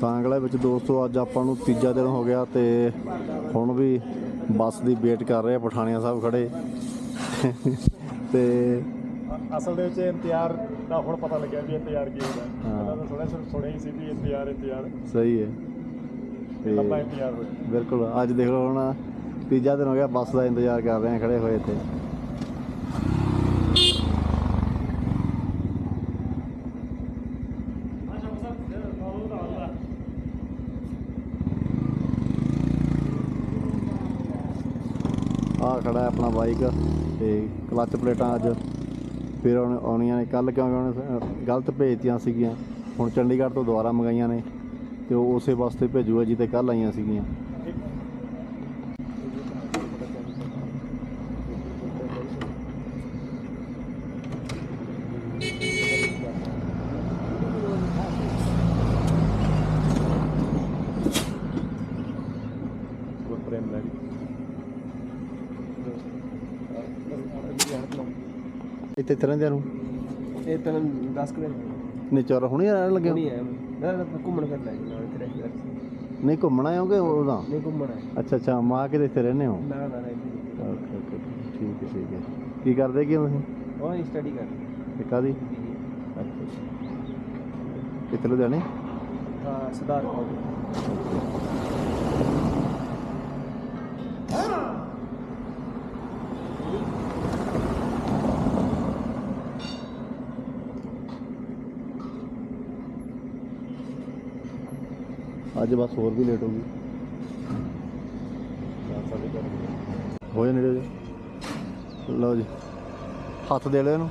ਸਾਂਗਲੇ ਵਿੱਚ ਦੋਸਤੋ ਅੱਜ ਆਪਾਂ ਨੂੰ ਤੀਜਾ ਦਿਨ ਹੋ ਗਿਆ ਤੇ ਹੁਣ ਵੀ ਬੱਸ ਦੀ ਵੇਟ ਕਰ ਰਹੇ ਆ ਪਠਾਣੀਆਂ ਸਾਹਿਬ ਖੜੇ ਤੇ ਅਸਲ ਦੇ ਵਿੱਚ ਇੰਤਜ਼ਾਰ ਦਾ ਹੁਣ ਪਤਾ ਲੱਗਿਆ ਵੀ ਇੰਤਜ਼ਾਰ ਕੀ ਹੁੰਦਾ। ਹਾਂ। ਪਹਿਲਾਂ ਤਾਂ ਥੋੜਾ ਸਿਰ ਸੁਣਿਆ ਹੀ ਸੀ ਵੀ ਇੰਤਜ਼ਾਰ ਇੰਤਜ਼ਾਰ। ਸਹੀ ਹੈ। ਤੇ ਲੰਬਾ ਇੰਤਜ਼ਾਰ ਹੋਇਆ। ਬਿਲਕੁਲ ਅੱਜ ਦੇਖ ਲਓ ਹੁਣ ਤੀਜਾ ਦਿਨ ਹੋ ਗਿਆ ਬੱਸ ਦਾ ਇੰਤਜ਼ਾਰ ਕਰ ਰਹੇ ਆ ਖੜੇ ਹੋਏ ਤੇ ਆ ਖੜਾ ਆਪਣਾ ਬਾਈਕ ਤੇ ਕਲਚ ਪਲੇਟਾਂ ਅੱਜ ਫਿਰ ਆਉਣ- ਆਉਣੀਆਂ ਨੇ ਕੱਲ ਕਿਉਂਕਿ ਉਹਨੇ ਗਲਤ ਭੇਜਤੀਆਂ ਸੀਗੀਆਂ, ਹੁਣ ਚੰਡੀਗੜ੍ਹ ਤੋਂ ਦੁਬਾਰਾ ਮੰਗਾਈਆਂ ਨੇ ਤੇ ਉਹ ਉਸੇ ਵਾਸਤੇ ਭੇਜੂਗਾ ਜੀ ਤੇ ਕੱਲ ਆਈਆਂ ਸੀਗੀਆਂ। ਇੱਥੇ ਇੱਥੇ ਰਹਿੰਦਿਆਂ ਨੂੰ ਇਹ ਤਾਂ 10 ਕਿਲੋ ਨਹੀਂ ਚੋਰ ਹੁਣੇ ਰਹਿਣ ਲੱਗੇ ਹੋ? ਨਹੀਂ ਆਇਆ ਮੈਂ ਨਾ ਘੁੰਮਣ ਫਿਰ ਲੈ ਨਾਲ ਇੱਥੇ ਰਹਿ ਕੇ। ਨਹੀਂ ਘੁੰਮਣਾ ਆਉਂਗੇ ਉਹਦਾ ਨਹੀਂ ਘੁੰਮਣ ਅੱਛਾ ਅੱਛਾ ਮਾਂ ਕਿਤੇ ਇੱਥੇ ਰਹਿੰਦੇ ਹੋ? ਨਾ ਨਾ ਕੇ ਓਕੇ ਓਕੇ ਠੀਕ ਹੈ ਠੀਕ ਹੈ। ਕੀ ਕਰਦੇ ਕੀ ਤੁਸੀਂ? ਉਹ ਸਟੱਡੀ ਕਰ ਤੇ ਕਾਦੀ ਅੱਛਾ। ਕਿੱਥੇ ਲੁਧਿਆਣੇ? ਹਾਂ ਸੁਧਾਰ ਕਾਲਜ। ਅੱਜ ਬਸ ਹੋਰ ਵੀ ਲੇਟ ਹੋ ਗਈ। ਹੋ ਜਾ ਨੇੜੇ ਜੀ। ਲਓ ਜੀ। ਹੱਥ ਦੇ ਲਿਓ ਇਹਨੂੰ।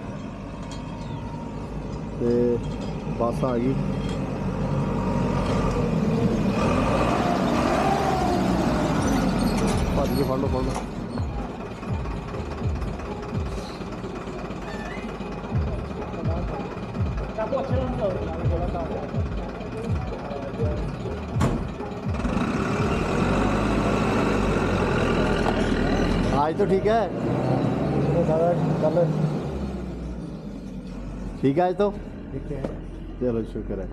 ਤੇ ਬੱਸ ਆ ਗਈ। ਭੱਜ ਕੇ ਫੜ ਲਓ ਫੜ ਲਓ। आज तो ठीक है ਠੀਕ ਹੈ ਅੱਜ ਤੋਂ ਠੀਕ ਹੈ ਚਲੋ ਸ਼ੁਕਰ ਹੈ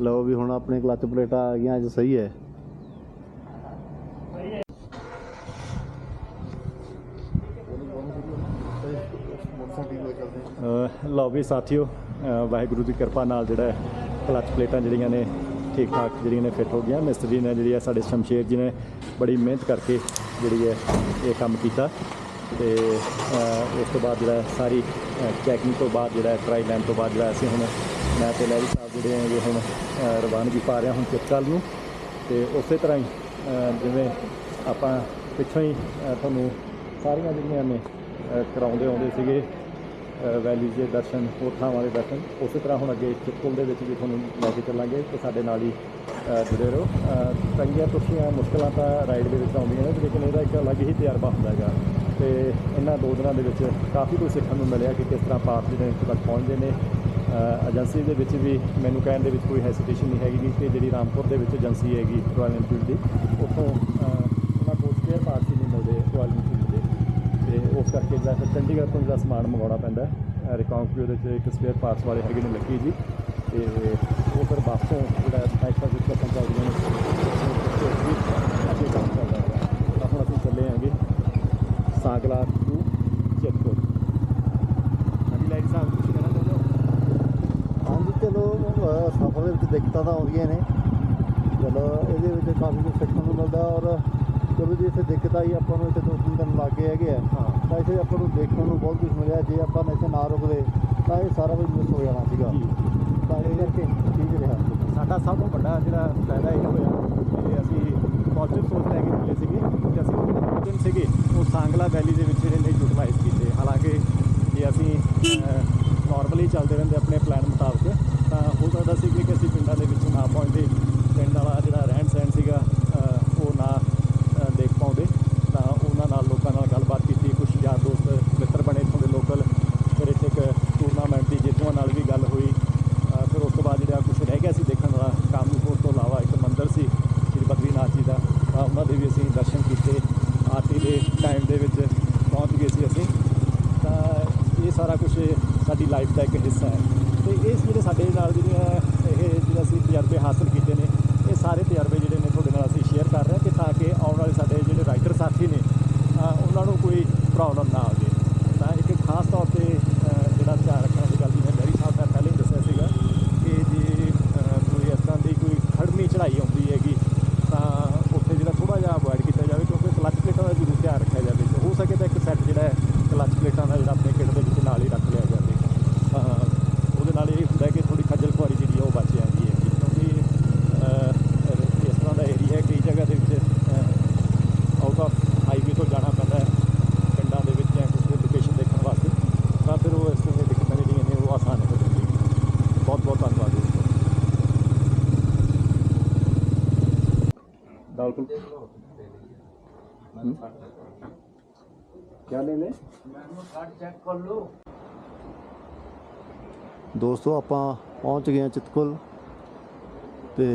ਲਓ ਵੀ ਹੁਣ ਆਪਣੇ ਕਲੱਚ ਪਲੇਟਾਂ ਆ ਗਈਆਂ ਅੱਜ ਸਹੀ ਹੈ ਅਹ ਲਓ ਵੀ ਸਾਥੀਓ ਅਹ ਵਾਹਿਗੁਰੂ ਦੀ ਕਿਰਪਾ ਨਾਲ ਜਿਹੜਾ ਹੈ ਕਲੱਚ ਪਲੇਟਾਂ ਜਿਹੜੀਆਂ ਨੇ ਠੀਕ ਠਾਕ ਜਿਹੜੀਆਂ ਨੇ ਫਿੱਟ ਹੋ ਗਈਆਂ ਮਿਸਤਰੀ ਨੇ ਜਿਹੜੀ ਹੈ ਸਾਡੇ ਸ਼ਮਸ਼ੇਰ ਜੀ ਨੇ ਬੜੀ ਮਿਹਨਤ ਕਰਕੇ ਜਿਹੜੀ ਹੈ, ਇਹ ਕੰਮ ਕੀਤਾ ਤੇ ਉਸ ਤੋਂ ਬਾਅਦ ਜਿਹੜਾ ਸਾਰੀ ਚੈਕਿੰਗ ਤੋਂ ਬਾਅਦ ਜਿਹੜਾ ਟਰਾਈ ਲੈਣ ਤੋਂ ਬਾਅਦ ਜਿਹੜਾ ਅਸੀਂ ਹੁਣ ਮੈਂ ਤੇ ਲੈਰੀ ਸਾਹਿਬ ਜਿਹੜੇ ਹੈਗੇ ਹੁਣ, ਅਹ, ਰਵਾਨਗੀ ਪਾ ਰਿਹਾ ਹੁਣ ਚਿੱਤਕਲ ਨੂੰ ਤੇ ਉਸੇ ਤਰ੍ਹਾਂ ਹੀ ਜਿਵੇਂ ਆਪਾਂ ਪਿੱਛੋਂ ਹੀ ਤੁਹਾਨੂੰ ਸਾਰੀਆਂ ਜਿਹੜੀਆਂ ਨੇ, ਅਹ, ਕਰਾਉਂਦੇ ਆਉਂਦੇ ਸੀਗੇ ਵੈਲੀ ਦੇ ਦਰਸ਼ਨ ਹੋਰ ਥਾਵਾਂ ਦੇ ਦਰਸ਼ਨ, ਉਸੇ ਤਰ੍ਹਾਂ ਹੁਣ ਅੱਗੇ ਚਿੱਤਕੁਲ ਦੇ ਵਿੱਚ ਵੀ ਤੁਹਾਨੂੰ ਲੈ ਕੇ ਚੱਲਾਂਗੇ ਤੇ ਸਾਡੇ ਨਾਲ ਹੀ ਜੁੜੇ ਰਹੋ। ਅਹ ਤੰਗੀਆਂ ਤੁਰਸ਼ੀਆਂ ਮੁਸ਼ਕਲਾਂ ਤਾਂ ਰਾਈਡ ਦੇ ਵਿੱਚ ਆਉਂਦੀਆਂ ਨੇ, ਲੇਕਿਨ ਇਹਦਾ ਇੱਕ ਅਲੱਗ ਹੀ ਤਜਰਬਾ ਹੁੰਦਾ ਹੈਗਾ। ਤੇ ਇਹਨਾਂ ਦੋ ਦਿਨਾਂ ਦੇ ਵਿੱਚ ਕਾਫੀ ਕੁਝ ਸਿੱਖਣ ਨੂੰ ਮਿਲਿਆ ਕਿ ਕਿਸ ਤਰ੍ਹਾਂ ਪਾਰਟ ਜਿਹੜੇ ਇੱਥੇ ਤੱਕ ਪਹੁੰਚਦੇ ਨੇ। ਏਜੰਸੀ ਦੇ ਵਿੱਚ ਵੀ ਮੈਨੂੰ ਕਹਿਣ ਦੇ ਵਿੱਚ ਕੋਈ ਹੈਸੀਟੇਸ਼ਨ ਨਹੀਂ ਹੈਗੀ ਕਿ ਜਿਹੜੀ ਰਾਮਪੁਰ ਦੇ ਵਿੱਚ ਏਜੰਸੀ ਹੈਗੀ ਰੋਇਲ ਐਨਫੀਲਡ ਦੀ, ਉੱਥੋਂ ਅਹ, ਉਹਨਾਂ ਕੋਲ ਸਪੇਅਰ ਪਾਰਟਸ ਹੀ ਨਹੀਂ ਮਿਲਦੇ ਰਾਇਲ ਐਨਫੀਲਡ ਦੇ ਤੇ ਉਸ ਕਰਕੇ ਜਿਹੜਾ ਫਿਰ ਚੰਡੀਗੜ੍ਹ ਤੋਂ ਜਿਹੜਾ ਸਮਾਨ ਮੰਗਾਉਣਾ ਪੈਂਦਾ ਹੈ। ਰਿਕਾਉਂਕ ਉਹਦੇ 'ਚ ਇੱਕ ਸਪੇਅਰ ਪਾਰਟਸ ਵਾਲੇ ਹੈਗੇ ਨੇ ਲੱਕੀ ਜੀ। ਤੇ ਉਹ ਫਿਰ ਬੱਸ ਜਿਹੜਾ ਐਕਸਟਰਾ ਕੁਝ ਪਸੰਦ ਚੱਲਦੀਆਂ ਨੇ ਅੱਗੇ ਕੰਮ ਚੱਲਦਾ ਹੈ। ਤਾਂ ਹੁਣ ਅਸੀਂ ਚੱਲੇ ਆਂਗੇ ਸਾਗਲਾ ਟੂ ਚੇਤਕੋਟ ਹਾਂਜੀ ਲਾਈਟ ਸਾਹਿਬ ਕੁਝ ਕਹਿਣਾ ਚਾਹੁੰਦੇ ਹੋ? ਹਾਂਜੀ, ਚਲੋ ਸਫ਼ਰ ਦੇ ਵਿੱਚ ਦਿੱਕਤਾਂ ਤਾਂ ਆਉਂਦੀਆਂ ਨੇ। ਚਲੋ, ਇਹਦੇ ਵਿੱਚ ਕਾਫੀ ਕੁਝ ਸਿੱਖਣ ਨੂੰ ਮਿਲਦਾ ਔਰ ਚਲੋ ਜੇ, ਇੱਥੇ ਦਿੱਕਤ ਆਈ ਆਪਾਂ ਨੂੰ ਇੱਥੇ ਦੋ ਤਿੰਨ ਦਿਨ ਲੱਗੇ ਹੈਗੇ ਆ। ਤਾਂ ਇੱਥੇ ਆਪਾਂ ਨੂੰ ਦੇਖਣ ਨੂੰ ਬਹੁਤ ਕੁਝ ਮਿਲਿਆ। ਜੇ ਆਪਾਂ ਨੇ ਇੱਥੇ ਨਾ ਰੁਕਦੇ ਤਾਂ ਇਹ ਸਾਰਾ ਕੁਝ ਮਿਸ ਹੋ ਜਾਣਾ ਸੀਗਾ। ਤਾਂ ਇਹ ਕਰਕੇ। ਠੀਕ ਰਿਹਾ। ਸਾਡਾ ਸਭ ਤੋਂ ਵੱਡਾ ਜਿਹੜਾ ਫਾਇਦਾ ਇਹ ਹੋਇਆ ਕਿ ਅਸੀਂ ਪੋਜ਼ਿਟਿਵ ਸੋਚ ਲੈ ਕੇ ਚੱਲੇ ਸੀਗੇ। ਕਿ ਅਸੀਂ ਜਿਹੜੇ ਦੋ ਦਿਨ ਸੀਗੇ ਉਹ ਸਾਂਗਲਾ ਵੈਲੀ ਦੇ ਵਿੱਚ ਜਿਹੜੇ ਨੇ ਯੂਟਿਲਾਈਜ਼ ਕੀਤੇ। ਹਾਲਾਂਕਿ ਜੇ ਅਸੀਂ ਨਾਰਮਲੀ ਚੱਲਦੇ ਰਹਿੰਦੇ ਆਪਣੇ ਪਲਾਨ ਮੁਤਾਬਕ ਤਾਂ ਹੋ ਸਕਦਾ ਸੀ ਕਿ ਅਸੀਂ ਪਿੰਡਾਂ ਦੇ ਵਿੱਚ ਨਾ ਪਹੁੰਚਦੇ। ਪਿੰਡ ਵਾਲਾ ਸਾਰਾ ਕੁਝ ਸਾਡੀ ਲਾਈਫ ਦਾ ਇੱਕ ਹਿੱਸਾ ਹੈ। ਤੇ ਇਸ ਜਿਹੜੇ ਸਾਡੇ ਨਾਲ ਜਿਹੜੀਆਂ ਇਹ ਜਿਹੜਾ ਅਸੀਂ ਤਜਰਬੇ ਹਾਸਲ ਕੀਤੇ ਨੇ, ਇਹ ਸਾਰੇ ਤਜਰਬੇ ਜਿਹੜੇ ਨੇ ਤੁਹਾਡੇ ਨਾਲ ਅਸੀਂ ਸ਼ੇਅਰ ਕਰ ਰਹੇ ਹਾਂ ਕਿ ਤਾਂ ਕਿ ਆਉਣ ਵਾਲੇ ਸਾਡੇ ਜਿਹੜੇ ਰਾਈਟਰ ਸਾਥੀ ਨੇ ਉਹਨਾਂ ਨੂੰ ਕੋਈ ਪ੍ਰੋਬਲਮ ਨਾ ਆਵੇ। ਤਾਂ ਇੱਕ ਖਾਸ ਤੌਰ ਤੇ ਜਿਹੜਾ ਧਿਆਨ ਰੱਖਣਾ ਦੀ ਗੱਲ ਮੈਂ ਮੈਰੀ ਸਾਹਿਬ ਦਾ ਪਹਿਲੇ ਹੀ ਦੱਸਿਆ ਸੀਗਾ ਕਿ ਜੇ ਕੋਈ ਇਸ ਦੀ ਕੋਈ ਖੜਨੀ ਚੜਾਈ ਆਉਂਦੀ ਹੈਗੀ, ਤਾਂ ਉੱਥੇ ਜਿਹੜਾ ਥੋੜਾ ਜਿਹਾ ਅਵੋਇਡ ਕੀਤਾ ਜਾਵੇ ਕਿਉਂਕਿ ਕਲਚ ਪਲੇਟਾਂ ਦਾ ਜ਼ਰੂਰ ਧਿਆਨ ਰੱਖਿਆ ਜਾਵੇ। ਹੋ ਸਕੇ ਤਾਂ ਇੱਕ ਸੈੱਟ ਜਿਹੜਾ ਹੈ ਕਲਚ ਪਲੇਟਾਂ ਦਾ ਜਿਹੜਾ ਆਪਣੇ ਕਿੱਟ ਦੇ ਵਿੱਚ ਨਾਲ ਹੀ ਰੱਖ ਲਿਆ ਜਾਵੇ ਉਹਦੇ ਨਾਲ ਇਹ ਹੁੰਦਾ ਕਿ ਥੋੜੀ ਖੱਜਲ ਖੁਆਰੀ ਜਿਹੜੀ ਉਹ ਬਚ ਜਾਂਦੀ ਹੈ ਕਿਉਂਕਿ ਇਸ ਤਰ੍ਹਾਂ ਦਾ ਏਰੀਆ ਹੈ ਕਈ ਜਗ੍ਹਾ ਦੇ ਵਿੱਚ ਆਊਟ ਆਫ ਹਾਈਵੇ ਤੋਂ ਜਾਣਾ ਪੈਂਦਾ ਹੈ ਪਿੰਡਾਂ ਦੇ ਵਿੱਚ ਜਾਂ ਕਿਸੇ ਲੋਕੇਸ਼ਨ ਦੇਖਣ ਵਾਸਤੇ। ਤਾਂ ਫਿਰ ਉਹ ਇਸ ਤਰ੍ਹਾਂ ਦੀ ਦਿੱਕਤਾਂ ਜਿਹੜੀਆਂ ਨੇ ਉਹ ਆਸਾਨ ਹੋ ਜਾਂਦੀਆਂ ਬਹੁਤ ਬਹੁਤ ਧੰਨਵਾਦ ਦਾਲਪੁਰ ਦਾਲ ਕੁਲ क्या ले ले ਦੋਸਤੋ ਆਪਾਂ ਪਹੁੰਚ ਗਏ ਹਾਂ ਚਿਤਕੁਲ ਤੇ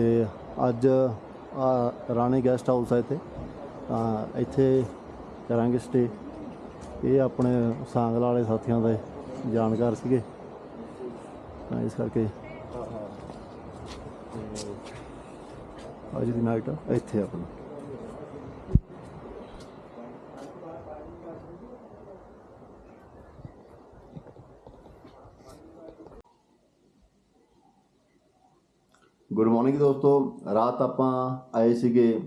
ਅੱਜ ਆ ਰਾਣੀ ਗੈਸਟ ਹਾਊਸ ਹੈ ਇੱਥੇ ਤਾਂ ਇੱਥੇ ਕਰਾਂਗੇ ਸਟੇ ਇਹ ਆਪਣੇ ਸਾਂਗਲ ਵਾਲੇ ਸਾਥੀਆਂ ਦੇ ਜਾਣਕਾਰ ਸੀਗੇ ਤਾਂ ਇਸ ਕਰਕੇ ਅੱਜ ਦੀ ਨਾਈਟ ਇੱਥੇ ਆਪਣੀ ਗੁੱਡ ਮਾਰਨਿੰਗ ਦੋਸਤੋ। ਰਾਤ ਆਪਾਂ ਆਏ ਸੀਗੇ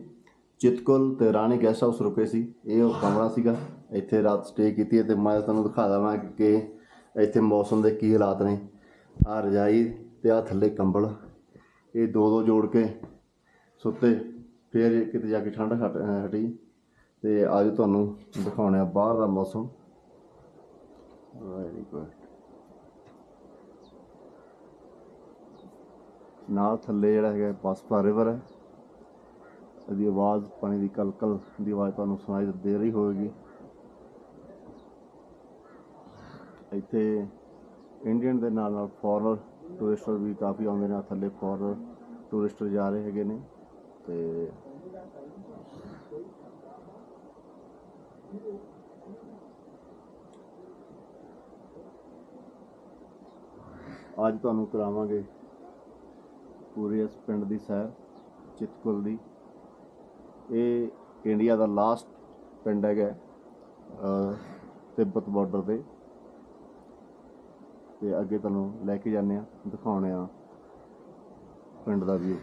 ਚਿਤਕੁਲ ਤੇ ਰਾਣੀ ਗੈਸਟ ਹਾਊਸ ਰੁਕੇ ਸੀ। ਇਹ ਉਹ ਕਮਰਾ ਸੀਗਾ। ਇੱਥੇ ਰਾਤ ਸਟੇ ਕੀਤੀ ਹੈ ਤੇ ਮੈਂ ਤੁਹਾਨੂੰ ਦਿਖਾ ਦਵਾਂ ਕਿ ਇੱਥੇ ਮੌਸਮ ਦੇ ਕੀ ਹਾਲਾਤ ਨੇ। ਆ ਰਜਾਈ ਤੇ ਆ ਥੱਲੇ ਕੰਬਲ। ਇਹ ਦੋ ਦੋ ਜੋੜ ਕੇ ਸੁੱਤੇ। ਫਿਰ ਕਿਤੇ ਜਾ ਕੇ ਠੰਡ ਹਟ, ਅਹ ਹਟੀ। ਤੇ ਅੱਜ ਤੁਹਾਨੂੰ ਦਿਖਾਉਣਾ ਬਾਹਰ ਦਾ ਮੌਸਮ। ਵੈਰੀ ਗੁੱਡ ਨਾਲ ਥੱਲੇ ਜਿਹੜਾ ਹੈਗਾ ਪਾਸਪਾ ਰਿਵਰ ਹੈ। ਇਹਦੀ ਆਵਾਜ਼, ਪਾਣੀ ਦੀ ਕਲਕਲ ਦੀ ਆਵਾਜ਼ ਤੁਹਾਨੂੰ ਸੁਣਾਈ ਦੇ ਰਹੀ ਹੋਵੇਗੀ। ਇੱਥੇ ਇੰਡੀਅਨ ਦੇ ਨਾਲ ਨਾਲ ਫੋਰਨਰ ਟੂਰਿਸਟਰ ਵੀ ਕਾਫੀ ਆਉਂਦੇ ਨੇ ਥੱਲੇ ਫੋਰਨਰ ਟੂਰਿਸਟਰ ਜਾ ਰਹੇ ਹੈਗੇ ਨੇ। ਤੇ ਅੱਜ ਤੁਹਾਨੂੰ ਕਰਾਵਾਂਗੇ ਪੂਰੇ ਇਸ ਪਿੰਡ ਦੀ ਸੈਰ, ਚਿਤਕੁਲ ਦੀ। ਇਹ ਇੰਡੀਆ ਦਾ ਲਾਸਟ ਪਿੰਡ ਹੈਗਾ ਤਿੱਬਤ ਬਾਰਡਰ ਤੇ। ਤੇ ਅੱਗੇ ਤੁਹਾਨੂੰ ਲੈ ਕੇ ਜਾਂਦੇ ਆ ਦਿਖਾਉਣੇ ਆ ਪਿੰਡ ਦਾ ਵਿਊ